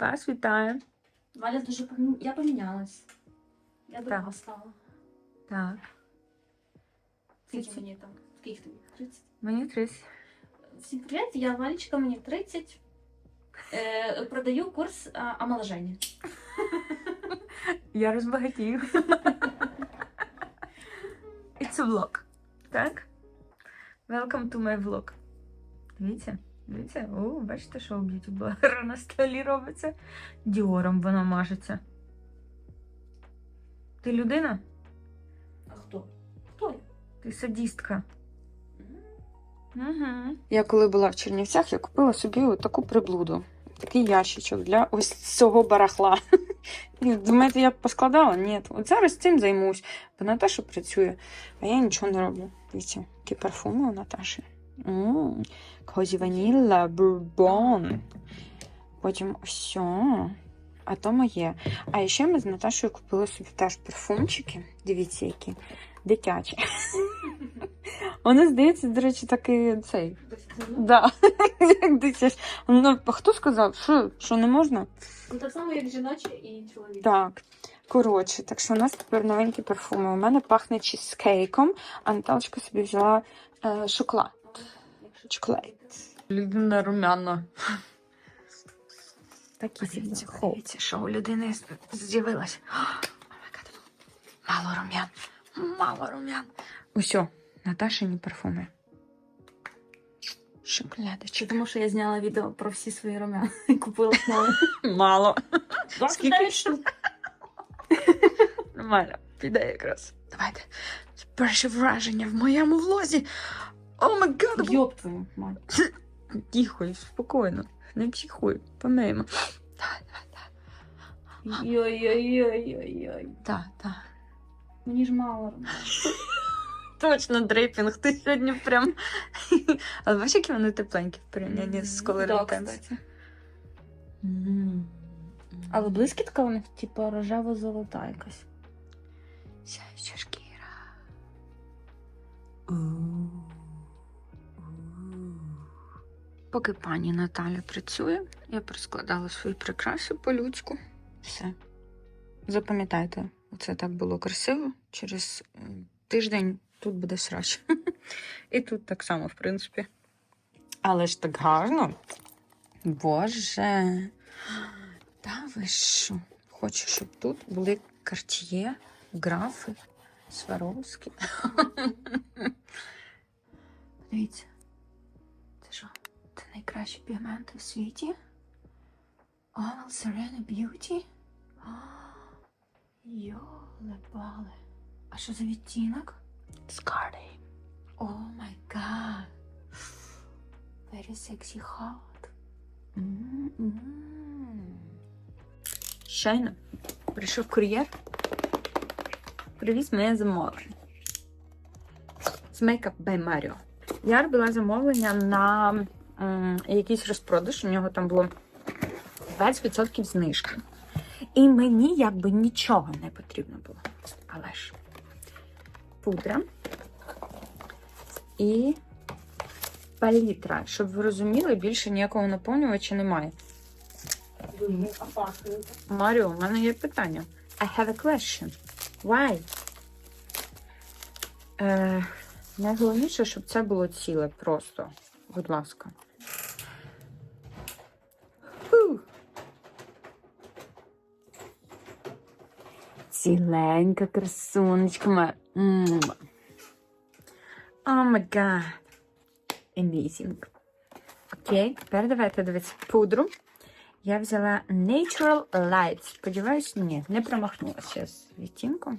Вас вітаю. Валя дуже помі... я помінялась. Я друга стала. Так. Скільки мені там? Скільки тобі? 30? Мені 30. Всім привіт, я Валечка, мені 30. Е, продаю курс а, омоложення. Я розбагатію. It's a vlog. Так? Welcome to my vlog. Дивіться, дивіться. О, бачите, що у б'юті блогера на столі робиться? Діором воно мажеться. Ти людина? А хто? Хто? Ти садістка. Угу. Я коли була в Чернівцях, я купила собі таку приблуду. Такий ящичок для ось цього барахла. Думаєте, я б поскладала? Ні. От зараз цим займусь. Бо Наташа працює, а я нічого не роблю. Дивіться, які парфуми у Наташі. Ммм, Козі ваніла, бурбон. Потім о, А то моє. А ще ми з Наташою купили собі теж парфумчики. Дивіться, які дитячі. Вони, здається, до речі, такий цей. Да. Як дитяч. Ну, хто сказав, що, що не можна? Ну, так само, як жіночі і чоловічі. Так. Коротше, так що у нас тепер новенькі парфуми. У мене пахне чизкейком, а Наталочка собі взяла е, шоколад. Якщо Чоколад. Людина румяна. Дивіться. дивіться, що у людини з'явилось. Мало рум'ян. Мало рум'ян. Усьо, Наташині парфуми. Чи тому, що я зняла відео про всі свої рум'яна і купила нові. Мало. Скільки? штук. Нормально, піде якраз. Давайте. Перше враження в моєму влозі. О май гад! Йоп твою мать. Тихо, спокійно. Не психуй. Помиємо. Йой-йой-йой-йой-йой. Так, так. Мені ж мало. Точно дрейпінг. Ти сьогодні прям. Але бачиш, які вони тепленькі в порівнянні з кстати. Але блискітка у них, типу, рожево-золота якась. Сяюча шкіра. Поки пані Наталя працює, я проскладала свої прикраси по-людську. Все. Запам'ятайте, це так було красиво. Через тиждень тут буде срач. І тут так само, в принципі. Але ж так гарно. Боже. Та ви що? Хочу, щоб тут були карт'є, графи, Сваровські. Дивіться. Найкращі пігменти в світі? Oval Serena Beauty? Йоле-бале. А що за відтінок? Scardy. О май гад. Very sexy hot. Щойно прийшов кур'єр. Привіз моє замовлення. З Makeup by Mario. Я робила замовлення на якийсь розпродаж. У нього там було 20% знижка. І мені якби нічого не потрібно було. Але ж пудра і палітра. Щоб ви розуміли, більше ніякого наповнювача немає. Маріо, у мене є питання. I have a question. Why? Е, найголовніше, щоб це було ціле просто. Будь ласка. Фу. Ціленька красунечка моя. О май гад. Amazing. Окей, тепер давайте дивитися пудру. Я взяла Natural Light. Сподіваюсь, ні, не промахнулася з відтінком.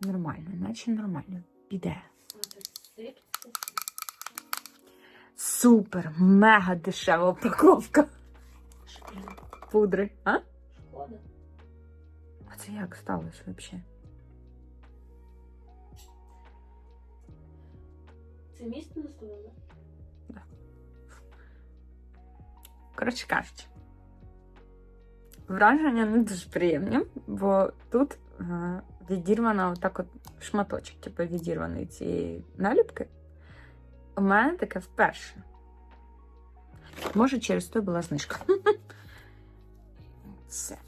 Нормально, наче нормально. Піде. Супер, мега дешева упаковка пудри. А? А це як сталося взагалі? Це місто доставили? Коротше кажучи, враження не дуже приємні, бо тут е, відірвана отак от шматочок, типу відірваної цієї наліпки. У мене таке вперше. Може, через то була знижка. Все.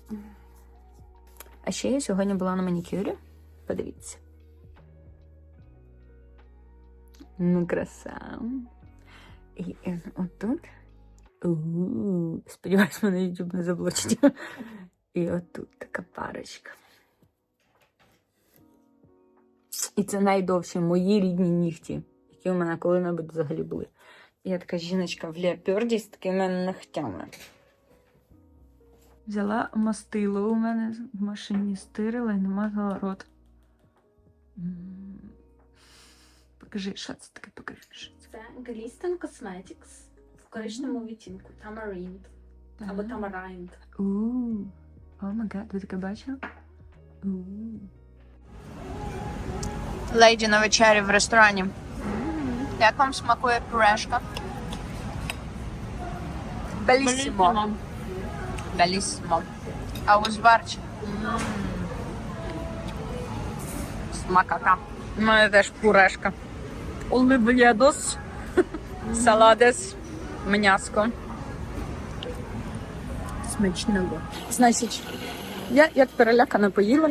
А ще я сьогодні була на манікюрі. Подивіться. Ну, краса. І е, отут. Сподіваюсь, мене YouTube не заблочить. І отут така парочка. І це найдовші мої рідні нігті, які у мене коли-небудь взагалі були. Я така жіночка в леопарді з такими ногтями. Взяла мастило у мене в машині, стирила і намазала рот. Покажи, що це таке, покажи. Що це. Це Glisten Cosmetics в коричневому відтінку. Tamarind. Або Tamarind. Ууу. О май гад, ви таке бачили? Ууу. Леді на вечері в ресторані. Як вам смакує пюрешка? Белісімо. Белісімо. А узварчик? Смакака. У мене теж пюрешка. Олив'єдос. Саладес. М'яско. Смачного. Значить, я як перелякана поїла,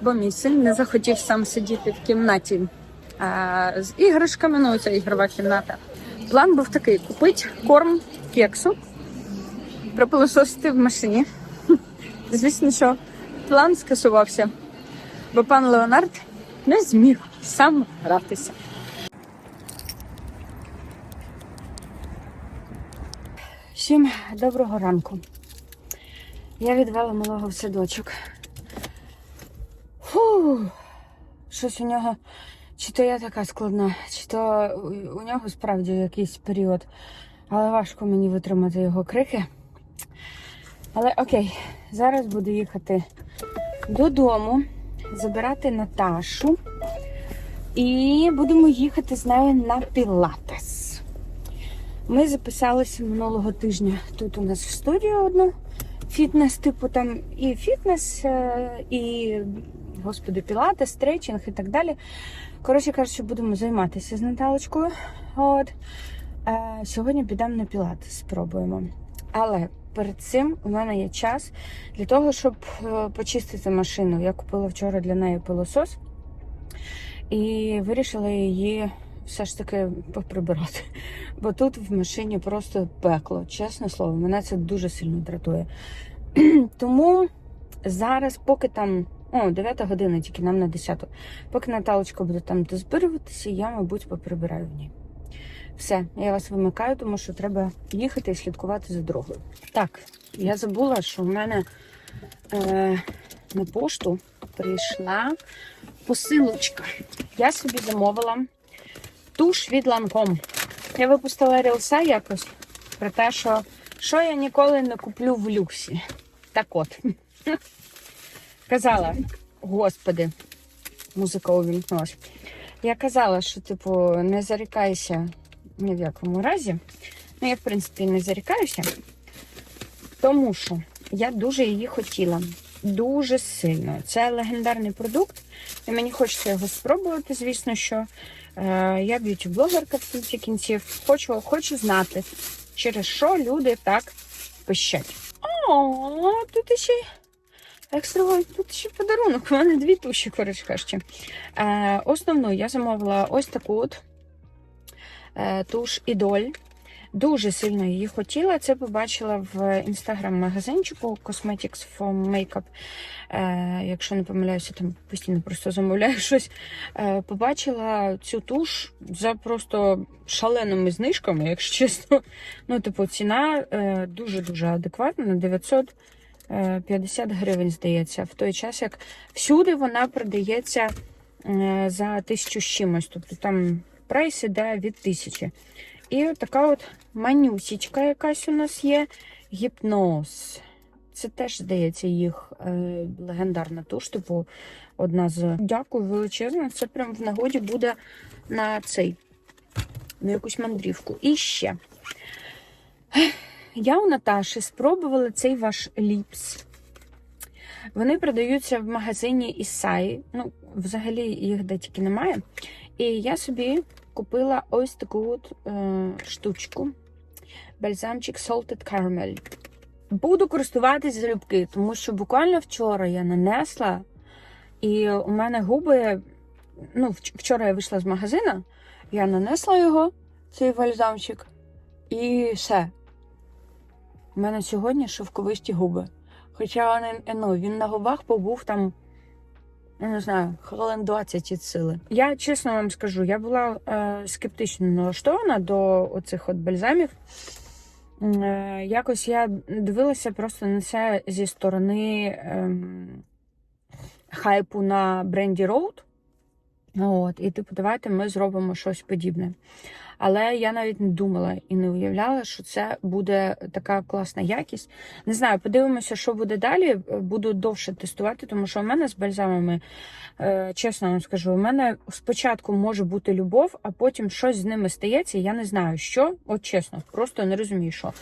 бо мій син не захотів сам сидіти в кімнаті а, з іграшками, ну ця ігрова кімната. План був такий: купити корм кексу, пропилососити в машині. Звісно, що план скасувався, бо пан Леонард не зміг сам гратися. Всім доброго ранку. Я відвела малого в садочок. Фу, щось у нього, чи то я така складна, чи то у- нього справді якийсь період. Але важко мені витримати його крики. Але окей, зараз буду їхати додому, забирати Наташу. І будемо їхати з нею на Пілатес. Ми записалися минулого тижня тут у нас в студію одну. Фітнес, типу там і фітнес, е, і, господи, пілати, стретчинг і так далі. Коротше кажучи, будемо займатися з Наталочкою. От. Е, Сьогодні підемо на пілати, спробуємо. Але перед цим у мене є час для того, щоб е, почистити машину. Я купила вчора для неї пилосос і вирішила її все ж таки поприбирати. Бо тут в машині просто пекло, чесне слово, мене це дуже сильно дратує. Тому зараз, поки там, о, 9 година, тільки нам на 10. Поки Наталочка буде там дозбирюватися, я, мабуть, поприбираю в ній. Все, я вас вимикаю, тому що треба їхати і слідкувати за дорогою. Так, я забула, що в мене е, на пошту прийшла посилочка. Я собі замовила туш від Lancome. Я випустила рілса якось про те, що, що я ніколи не куплю в люксі. Так от. Казала, господи, музика увімкнулась. Я казала, що, типу, не зарікайся ні в якому разі. Ну, я, в принципі, не зарікаюся, тому що я дуже її хотіла. Дуже сильно. Це легендарний продукт, і мені хочеться його спробувати, звісно, що. Е, Я б'юті-блогерка в кінці кінців. Хочу, хочу знати, через що люди так пищать. О, тут ще екстра, тут ще подарунок. У мене дві туші, коротше кажучи. Е, Основну я замовила ось таку от туш Ідоль. Дуже сильно її хотіла. Це побачила в інстаграм-магазинчику Cosmetics for Makeup. Е, якщо не помиляюся, там постійно просто замовляю щось. Е, побачила цю туш за просто шаленими знижками, якщо чесно. Ну, типу, ціна е, дуже-дуже адекватна, 950 гривень, здається, в той час, як всюди вона продається е, за тисячу з чимось. Тобто там прайс іде від тисячі. І от така от манюсічка якась у нас є. Гіпноз. Це теж, здається, їх е, легендарна туш, типу, одна з. Дякую величезно. Це прям в нагоді буде на цей, на якусь мандрівку. І ще. Я у Наташі спробувала цей ваш ліпс. Вони продаються в магазині Ісаї. Ну, взагалі їх де тільки немає. І я собі купила ось таку от е, штучку. Бальзамчик Salted Caramel. буду користуватись залюбки, тому що буквально вчора я нанесла, і у мене губи. Ну, вчора я вийшла з магазину, я нанесла його, цей бальзамчик, і все. У мене сьогодні шовковисті губи. Хоча вони, е, ну, він на губах побув там, я не знаю, хвилин 20 від сили. Я чесно вам скажу, я була е, скептично налаштована до оцих от бальзамів. Е, якось я дивилася просто на це зі сторони ем, хайпу на бренді Road. От, і типу, давайте ми зробимо щось подібне. Але я навіть не думала і не уявляла, що це буде така класна якість. Не знаю, подивимося, що буде далі. Буду довше тестувати, тому що у мене з бальзамами, е, чесно вам скажу, у мене спочатку може бути любов, а потім щось з ними стається. Я не знаю, що. От чесно, просто не розумію, що.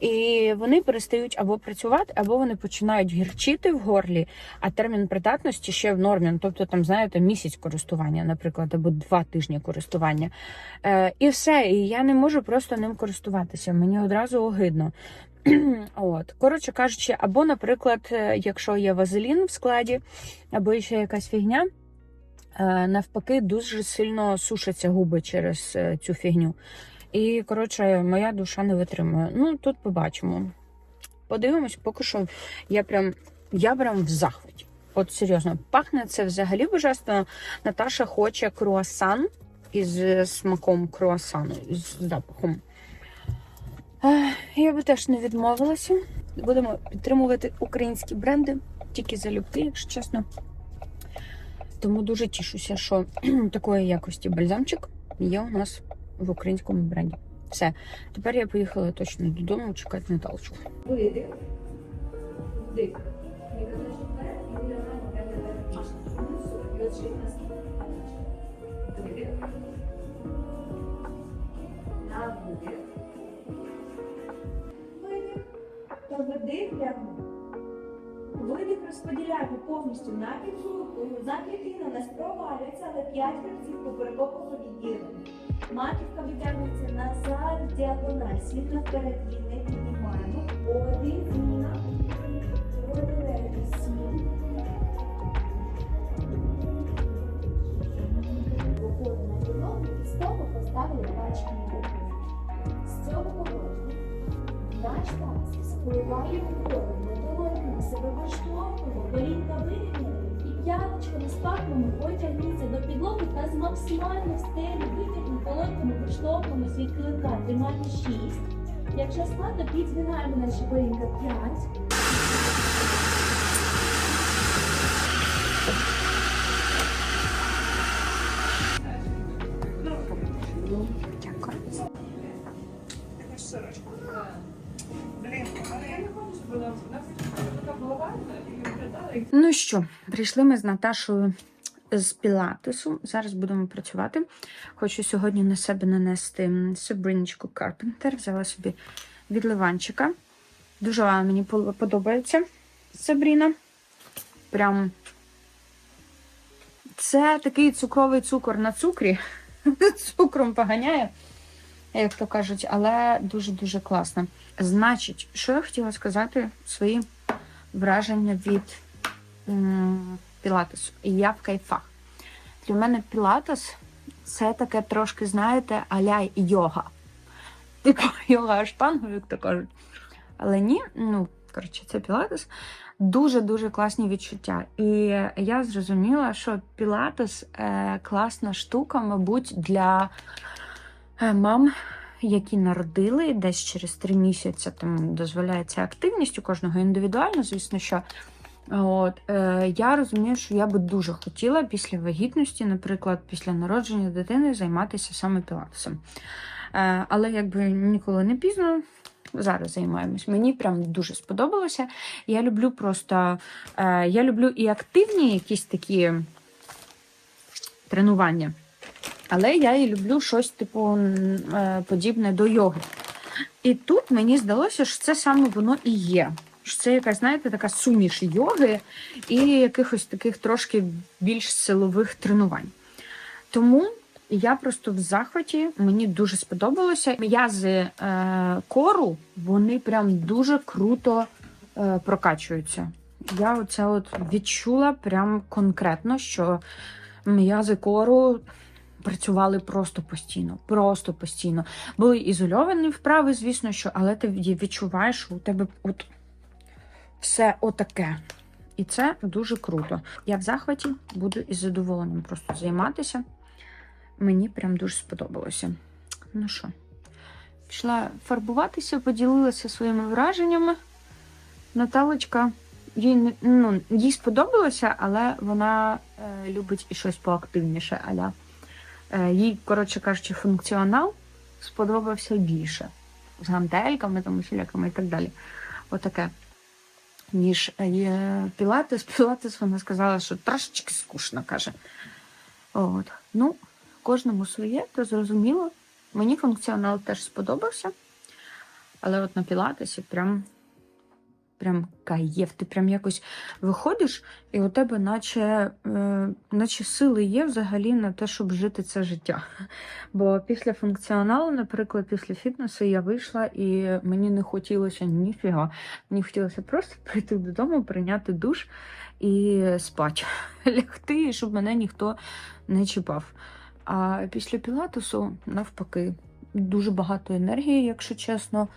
І вони перестають або працювати, або вони починають гірчити в горлі, а термін придатності ще в нормі. Ну, Тобто, там, знаєте, місяць користування, наприклад, або два тижні користування. Е, і все. І я не можу просто ним користуватися. Мені одразу огидно. От, коротше кажучи, або, наприклад, е, якщо є вазелін в складі, або ще якась фігня. е, Навпаки, дуже сильно сушаться губи через е, цю фігню. І, коротше, моя душа не витримує. Ну, тут побачимо. Подивимось, поки що я прям, я прям в захваті. От серйозно, пахне це взагалі божественно. Наташа хоче круасан із смаком круасану, із запахом. Я би теж не відмовилася. Будемо підтримувати українські бренди, тільки залюбки, якщо чесно. Тому дуже тішуся, що такої якості бальзамчик є у нас в українському бренді. Все. Тепер я поїхала точно додому чекати Наталочку. Видих. Вдих. На. Видих. Розподіляємо повністю на піджовку. За клітину нас провалюється, але 5 разів попереково відділення. Маківка витягується назад, діагональ. Світло вперед її не піднімаємо. Один, зміна. Видиляємо сім. Виходимо на і стопу поставили руки. З цього положення наш таз спливає вгору, ми себе виштовхуємо, колінка вирівняли і п'яточками на пахвами потягніться до підлоги та з максимально стелі витягнемо колонками виштовхуємось свій клинка, тримаємо 6. Якщо складно, підзвинаємо наші колінка 5. Що, прийшли ми з Наташою з Пілатесу. Зараз будемо працювати. Хочу сьогодні на себе нанести Сабриночку Карпентер. Взяла собі від Ливанчика. Дуже вона мені подобається Сабріна. Прям це такий цукровий цукор на цукрі. Цукром поганяє, як то кажуть, але дуже-дуже класно. Значить, що я хотіла сказати свої враження від пілатесу. Я в кайфах. Для мене пілатес це таке трошки, знаєте, аля йога. Типу йога аштангу, як то кажуть. Але ні, ну, коротше, це пілатес. Дуже-дуже класні відчуття. І я зрозуміла, що пілатес е, класна штука, мабуть, для е, мам, які народили десь через три місяці. Там дозволяється активність у кожного індивідуально, звісно, що. От, е, я розумію, що я би дуже хотіла після вагітності, наприклад, після народження дитини займатися саме пілатесом. Е, але якби ніколи не пізно, зараз займаємось. Мені прям дуже сподобалося. Я люблю просто е, я люблю і активні якісь такі тренування. Але я і люблю щось, типу, е, подібне до йоги. І тут мені здалося, що це саме воно і є. Що це якась, знаєте, така суміш йоги і якихось таких трошки більш силових тренувань. Тому я просто в захваті, мені дуже сподобалося. М'язи е, кору, вони прям дуже круто е, прокачуються. Я оце от відчула прям конкретно, що м'язи кору працювали просто постійно, просто постійно. Були ізольовані вправи, звісно, що, але ти відчуваєш, що у тебе от все отаке. І це дуже круто. Я в захваті буду із задоволенням просто займатися. Мені прям дуже сподобалося. Ну що, пішла фарбуватися, поділилася своїми враженнями. Наталочка, їй, ну, їй сподобалося, але вона е, любить і щось поактивніше. Аля. Е, їй, коротше кажучи, функціонал сподобався більше. З гантельками, там, усіляками і так далі. Отаке. Ніж е, пілатес. Пілатес вона сказала, що трошечки скучно, каже. От. Ну, кожному своє, то зрозуміло. Мені функціонал теж сподобався. Але от на пілатесі прям, прям кайф. Ти прям якось виходиш, і у тебе наче, е, наче сили є взагалі на те, щоб жити це життя. Бо після функціоналу, наприклад, після фітнесу я вийшла і мені не хотілося ніфіга. Мені хотілося просто прийти додому, прийняти душ і спати. Лягти, і щоб мене ніхто не чіпав. А після пілатесу, навпаки, дуже багато енергії, якщо чесно,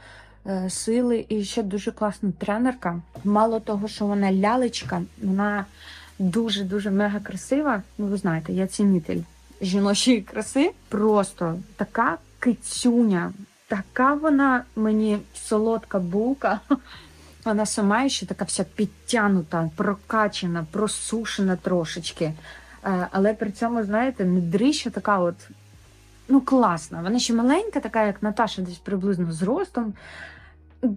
сили. І ще дуже класна тренерка. Мало того, що вона лялечка, вона дуже-дуже мега красива. Ну, ви знаєте, я цінитель жіночої краси. Просто така кицюня, така вона мені солодка булка. Вона сама ще така вся підтянута, прокачана, просушена трошечки. Е, Але при цьому, знаєте, не дрища така от, ну, класна. Вона ще маленька, така, як Наташа, десь приблизно зростом.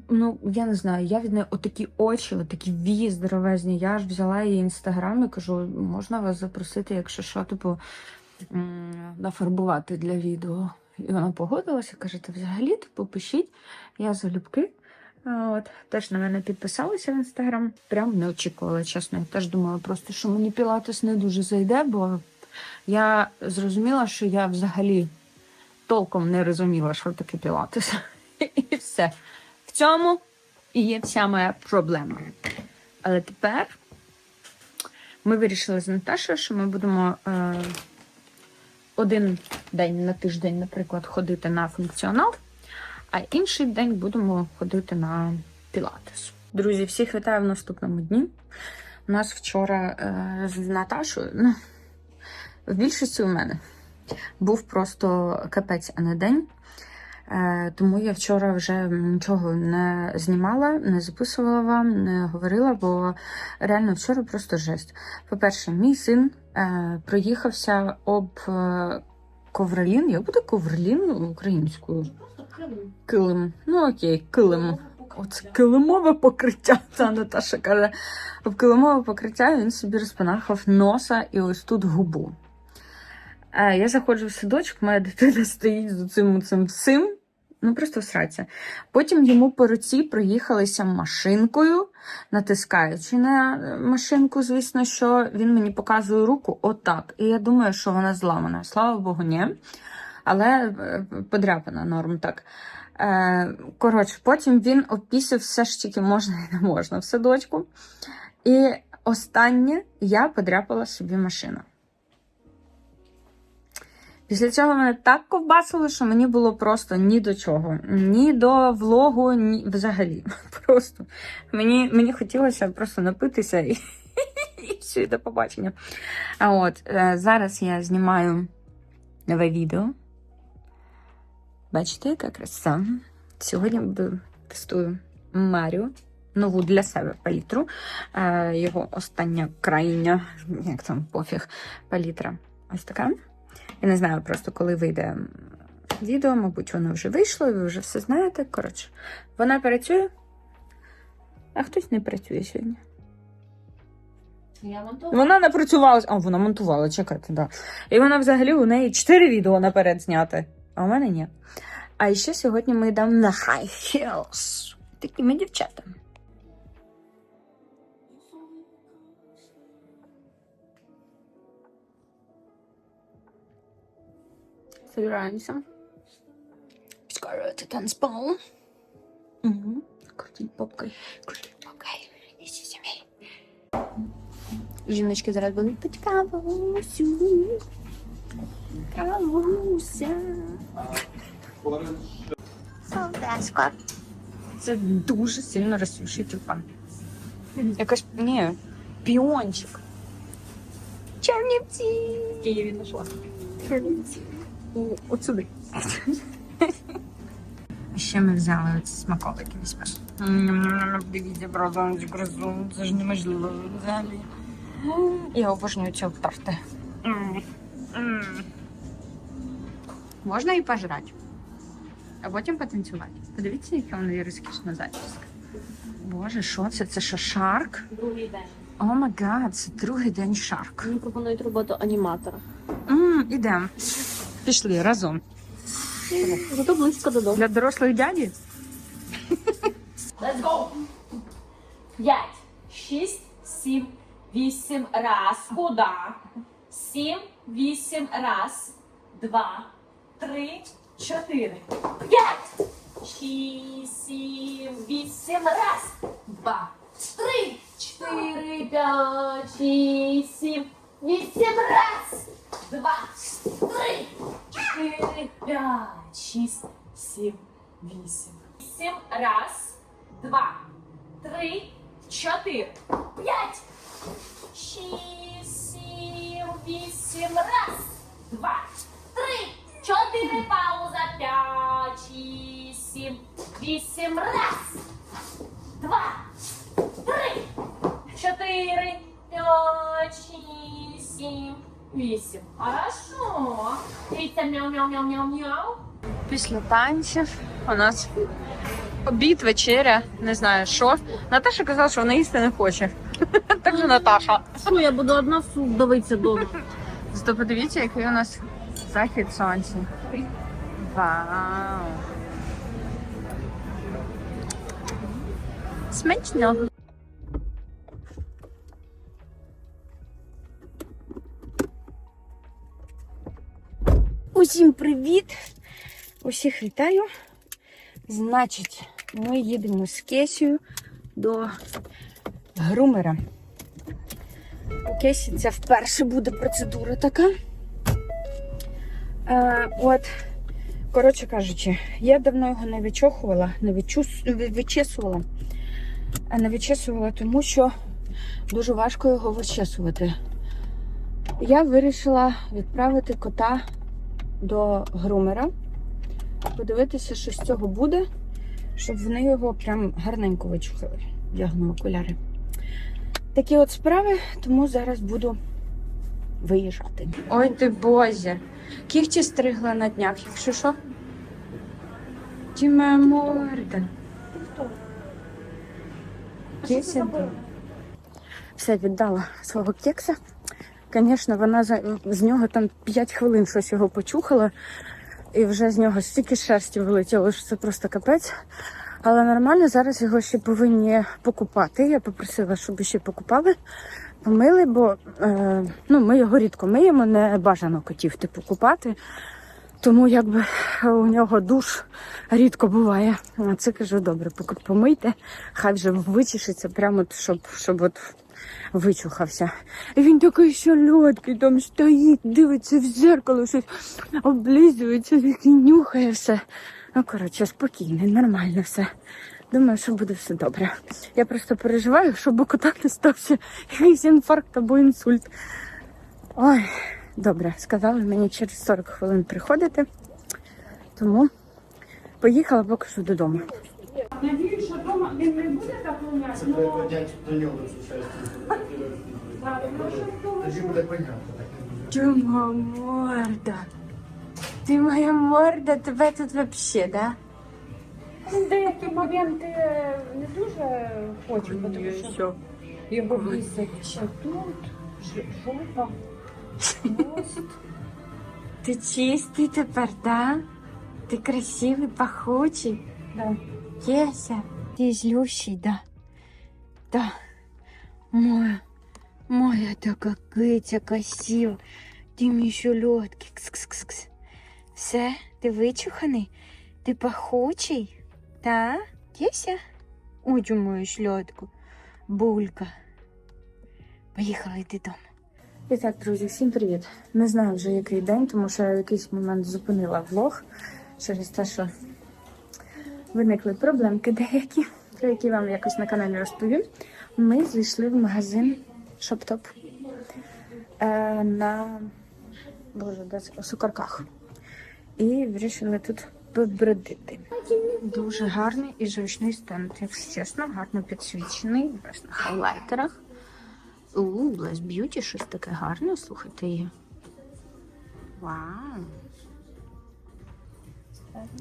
Ну, я не знаю, я від неї отакі очі, отакі вії здоровезні. Я ж взяла її інстаграм і кажу, можна вас запросити, якщо що, типу, нафарбувати для відео. І вона погодилася, каже, ти взагалі типу, пишіть, я залюбки. От, теж на мене підписалися в інстаграм. Прям не очікувала, чесно. Я теж думала просто, що мені пілатес не дуже зайде, бо я зрозуміла, що я взагалі толком не розуміла, що таке пілатес. І все. В цьому і є вся моя проблема. Але тепер ми вирішили з Наташою, що ми будемо е, один день на тиждень, наприклад, ходити на функціонал, а інший день будемо ходити на пілатес. Друзі, всіх вітаю в наступному дні. У нас вчора е, з Наташою, ну, в більшості у мене був просто капець, а не день. Е, Тому я вчора вже нічого не знімала, не записувала вам, не говорила, бо реально вчора просто жесть. По-перше, мій син е, проїхався об е, ковролін. Як буде ковролін українською? Килим. Ну окей, килим. Оце килимове покриття. Та Наташа каже. Об килимове покриття він собі розпанахав носа і ось тут губу. Я заходжу в садочок, моя дитина стоїть з цим цим всім. Ну, просто всраться. Потім йому по руці проїхалися машинкою, натискаючи на е, машинку, звісно, що він мені показує руку отак. І я думаю, що вона зламана. Слава Богу, ні. Але е, подряпана норм так. Е, Коротше, потім він опісив все ж тільки можна і не можна в садочку. І останнє я подряпала собі машину. Після цього мене так ковбасило, що мені було просто ні до чого. Ні до влогу, ні взагалі. Просто мені, мені хотілося просто напитися і, все, до побачення. А от е, зараз я знімаю нове відео. Бачите, яка краса? Сьогодні тестую Маріо. Нову для себе палітру. Е, його остання крайня, як там пофіг, палітра. Ось така. Я не знаю просто, коли вийде відео, мабуть, воно вже вийшло, ви вже все знаєте. Коротше, вона працює, а хтось не працює сьогодні. Я монтувала. Вона не працювала. А, вона монтувала, чекайте, да. І вона взагалі у неї 4 відео наперед зняти, а у мене ні. А ще сьогодні ми йдемо на High Heels. Такими дівчатами. Собираемся. Скоро танцпол. Угу. Крутить попкой. Крутить попкой. Иди сюда. Жіночки зараз будуть пить кавусю. Кавуся. Солдатська. Це дуже сильно розсвіший тюльпан. Якась, ні, піончик. Чернівці. В Києві знайшла. Чернівці. Отсюди. Ще ми взяли оці смаколики візьмемо. Дивіться, правда, грозу. Це ж неможливо взагалі. Я обожнюю ці торти. Можна і пожрати. А потім потанцювати. Подивіться, яка вона є розкішна зачіска. Боже, що це? Це що, шарк? Другий день. О май гад, це другий день шарк. Мені пропонують роботу аніматора. Ідемо. Пішли разом. Зато близько додому. Для дорослих дяді? Let's go! П'ять, шість, сім, вісім, раз. Куда? Сім, вісім, раз. Два, три, чотири. П'ять! Шість, сім, вісім, раз. Два, три, чотири, п'ять, шість, сім, вісім, раз. Два, три, чотири, п'ять, шість, сім, вісім. Вісім, раз два, три, чотири, п'ять, шість, сім, вісім, раз, два, три, чотири, пауза, п'ять, шість, сім, вісім, раз, два, три, чотири, п'ять, шість, сім, вісім. Хорошо. Дивіться, мяу-мяу-мяу-мяу-мяу. Після танців у нас обід, вечеря, не знаю що. Наташа казала, що вона їсти не хоче. Так же Наташа. Що, я буду одна вдавитися дома. Зато подивіться, який у нас захід сонця. Вау. Смачно. Усім привіт! Усіх вітаю. Значить, ми їдемо з Кесію до грумера. У Кесі це вперше буде процедура така. Е, от, коротше кажучи, я давно його не відчохувала, не вичесувала. А не відчесувала, тому що дуже важко його вичесувати. Я вирішила відправити кота до грумера, подивитися, що з цього буде, щоб вони його прям гарненько вичухали. Вдягну окуляри. Такі от справи, тому зараз буду виїжджати. Ой ти боже. Кігті стригла на днях, якщо що. Ті моя морда. Все віддала свого кекса. Звісно, вона з нього там 5 хвилин щось його почухала, і вже з нього стільки шерсті вилетіло, що це просто капець. Але нормально, зараз його ще повинні покупати. Я попросила, щоб ще покупали, помили, бо е, ну, ми його рідко миємо, не бажано котів типу купати. Тому якби у нього душ рідко буває. А це кажу, добре, помийте, хай вже вичешеться, прямо щоб, щоб от вичухався. Він такий солодкий, там стоїть, дивиться в зеркало, щось облизується, такий нюхає все. Ну, коротше, спокійний, нормально все. Думаю, що буде все добре. Я просто переживаю, щоб у кота не стався якийсь інфаркт або інсульт. Ой, добре, сказали мені через 40 хвилин приходити. Тому поїхала поки що додому. Надіюсь, що вдома він не буде так лунять, Це але підняти до нього цю частину. Тоді буде понятно. так не буде. Тюма морда. Ти моя морда, тебе тут вообще, да? деякі моменти е, не дуже хочу, тому що його висить тут, жопа, хвост. Ти чистий тепер, да? Ти красивий, пахучий. Да. Єся. Ти злющий, да? Да. Моя, моя така киця красива. Ти мій шольотки. Кс-кс-кс-кс. Все, ти вичуханий? Ти пахучий? Та? Кіся? Ой, мою шльотку. Булька. Поїхали додому. І так, друзі, всім привіт. Не знаю вже який день, тому що я в якийсь момент зупинила влог через те, що виникли проблемки деякі, про які вам якось на каналі розповім. Ми зайшли в магазин Шоптоп е, на боже, де це? у Сукарках. І вирішили тут побродити. Дуже гарний і зручний стенд, якщо чесно, гарно підсвічений, весь на хайлайтерах. У, Beauty, щось таке гарне, слухайте є. Вау.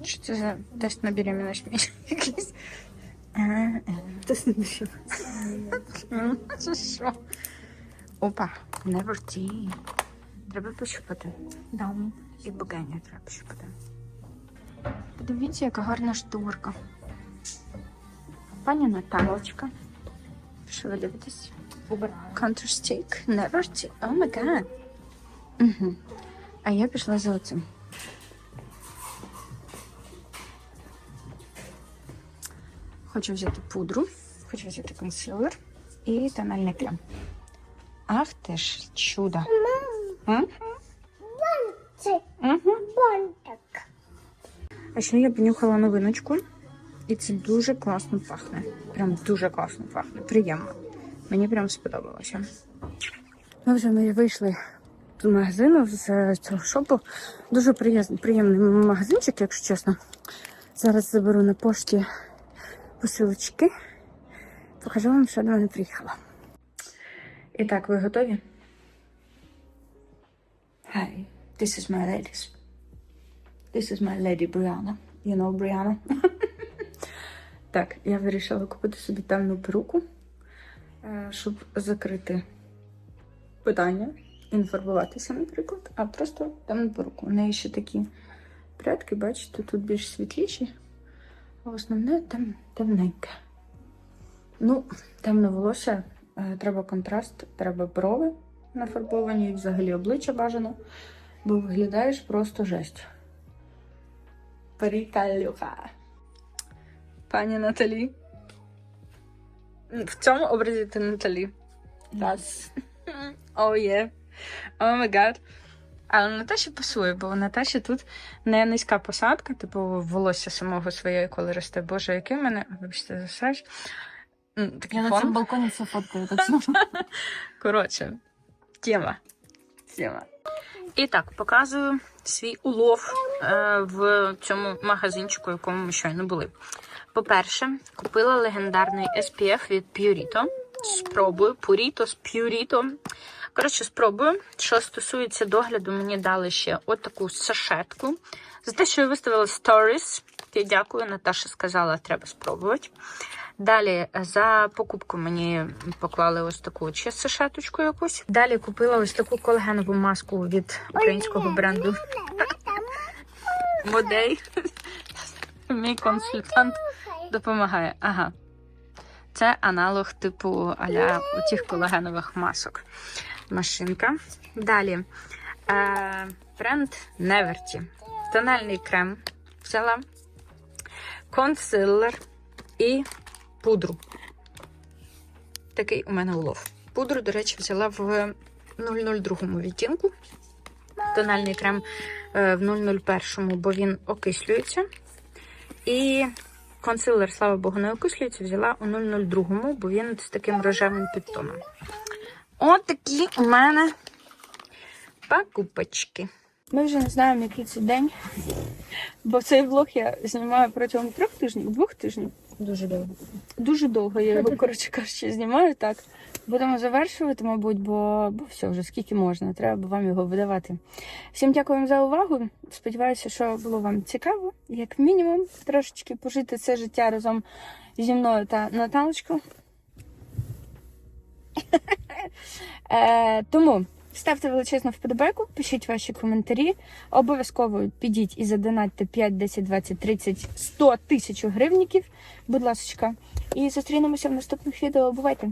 Що це за тест на беременность мій якийсь? А, а, Тест на беременность. Це що? Опа, never tea. Треба пощупати. Да. І богиня треба пощупати. Подивіться, яка гарна шторка. Пані Наталочка. Що ви дивитесь? Counter-Stick, Never Tea. О май гад. Угу. А я пішла за оцим. Хочу взяти пудру, хочу взяти консилер і тональний крем. Ах ти ж чудо. Мам, Угу. бантик. А ще я понюхала новиночку, і це дуже класно пахне. Прям дуже класно пахне. Приємно. Мені прям сподобалося. Ми вже ми вийшли з магазину, з цього шопу. Дуже приємний, приємний магазинчик, якщо чесно. Зараз заберу на пошті посилочки. Покажу вам, що до мене приїхало. І так, ви готові? Hi, this is my ladies. This is my lady Brianna. You know Brianna? так, я вирішила купити собі темну перуку, е, щоб закрити питання, інформуватися, наприклад, а просто темну перуку. У неї ще такі прядки, бачите, тут більш світліші, а основне там темненьке. Ну, темне волосся, е, треба контраст, треба брови нафарбовані, і взагалі обличчя бажано, бо виглядаєш просто жесть. Приколюха. Пані Наталі. В цьому образі ти Наталі. Yes. О, є. О май гад. Але Наташі пасує, бо у Наташі тут не низька посадка, типу волосся самого своєї, коли росте. Боже, який в мене, вибачте, за срач. М, Такий фон. балконі все фоткаю. Коротше, тема. Тема. І так, показую свій улов е, в цьому магазинчику, в якому ми щойно були. По-перше, купила легендарний SPF від Purito. Спробую. Purito з Purito. Коротше, спробую. Що стосується догляду, мені дали ще отаку сашетку. За те, що я виставила сторіс. Я дякую. Наташа сказала, треба спробувати. Далі за покупку мені поклали ось таку ще сашеточку якусь. Далі купила ось таку колагенову маску від українського бренду Модей. Мій консультант допомагає. Ага. Це аналог типу аля тих колагенових масок. Машинка. Далі е, бренд Неверті. Тональний крем взяла. Консилер і пудру. Такий у мене улов. Пудру, до речі, взяла в 002 відтінку. Тональний крем е, в 001, бо він окислюється. І консилер, слава Богу, не окислюється, взяла у 002, бо він з таким рожевим підтоном. От такі у мене покупочки. Ми вже не знаємо, який це день, бо цей влог я знімаю протягом трьох тижнів, двох тижнів. Дуже довго. Дуже довго я його, коротше кажучи, знімаю так. Будемо завершувати, мабуть, бо, бо все вже скільки можна, треба вам його видавати. Всім дякую за увагу. Сподіваюся, що було вам цікаво, як мінімум, трошечки пожити це життя разом зі мною та Наталочкою. Е, Тому ставте величезну вподобайку, пишіть ваші коментарі. Обов'язково підіть і задонатьте 5, 10, 20, 30, 100 тисяч гривніків, будь ласка. І зустрінемося в наступних відео. Бувайте!